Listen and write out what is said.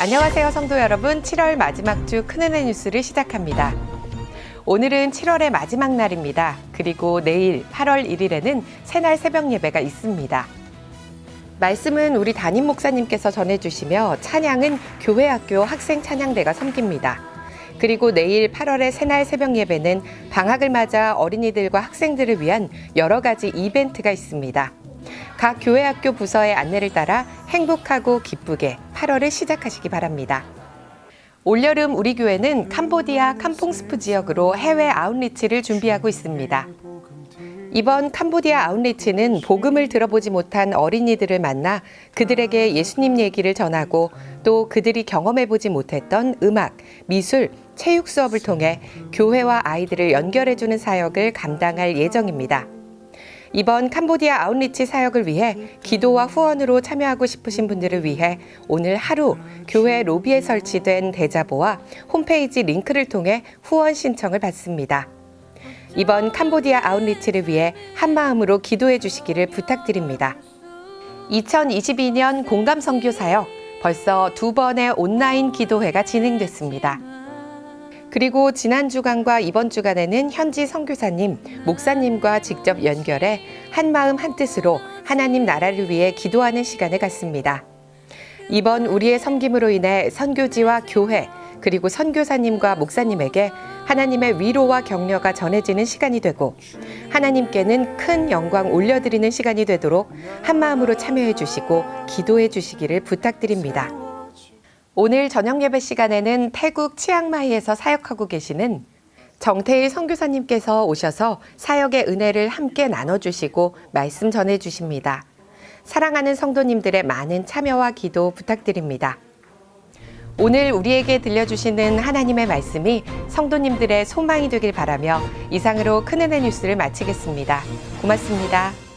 안녕하세요, 성도 여러분. 7월 마지막 주 큰은혜 뉴스를 시작합니다. 오늘은 7월의 마지막 날입니다. 그리고 내일 8월 1일에는 새날 새벽 예배가 있습니다. 말씀은 우리 담임 목사님께서 전해주시며 찬양은 교회학교 학생 찬양대가 섬깁니다. 그리고 내일 8월의 새날 새벽 예배는 방학을 맞아 어린이들과 학생들을 위한 여러 가지 이벤트가 있습니다. 각 교회 학교 부서의 안내를 따라 행복하고 기쁘게 8월을 시작하시기 바랍니다. 올여름 우리 교회는 캄보디아 캄퐁스프 지역으로 해외 아웃리치를 준비하고 있습니다. 이번 캄보디아 아웃리치는 복음을 들어보지 못한 어린이들을 만나 그들에게 예수님 얘기를 전하고 또 그들이 경험해보지 못했던 음악, 미술, 체육 수업을 통해 교회와 아이들을 연결해주는 사역을 감당할 예정입니다. 이번 캄보디아 아웃리치 사역을 위해 기도와 후원으로 참여하고 싶으신 분들을 위해 오늘 하루 교회 로비에 설치된 대자보와 홈페이지 링크를 통해 후원 신청을 받습니다. 이번 캄보디아 아웃리치를 위해 한마음으로 기도해 주시기를 부탁드립니다. 2022년 공감 선교 사역 벌써 두 번의 온라인 기도회가 진행됐습니다. 그리고 지난 주간과 이번 주간에는 현지 선교사님, 목사님과 직접 연결해 한 마음 한 뜻으로 하나님 나라를 위해 기도하는 시간을 갖습니다. 이번 우리의 섬김으로 인해 선교지와 교회, 그리고 선교사님과 목사님에게 하나님의 위로와 격려가 전해지는 시간이 되고 하나님께는 큰 영광 올려드리는 시간이 되도록 한 마음으로 참여해 주시고 기도해 주시기를 부탁드립니다. 오늘 저녁 예배 시간에는 태국 치앙마이에서 사역하고 계시는 정태일 선교사님께서 오셔서 사역의 은혜를 함께 나눠주시고 말씀 전해주십니다. 사랑하는 성도님들의 많은 참여와 기도 부탁드립니다. 오늘 우리에게 들려주시는 하나님의 말씀이 성도님들의 소망이 되길 바라며 이상으로 큰은혜 뉴스를 마치겠습니다. 고맙습니다.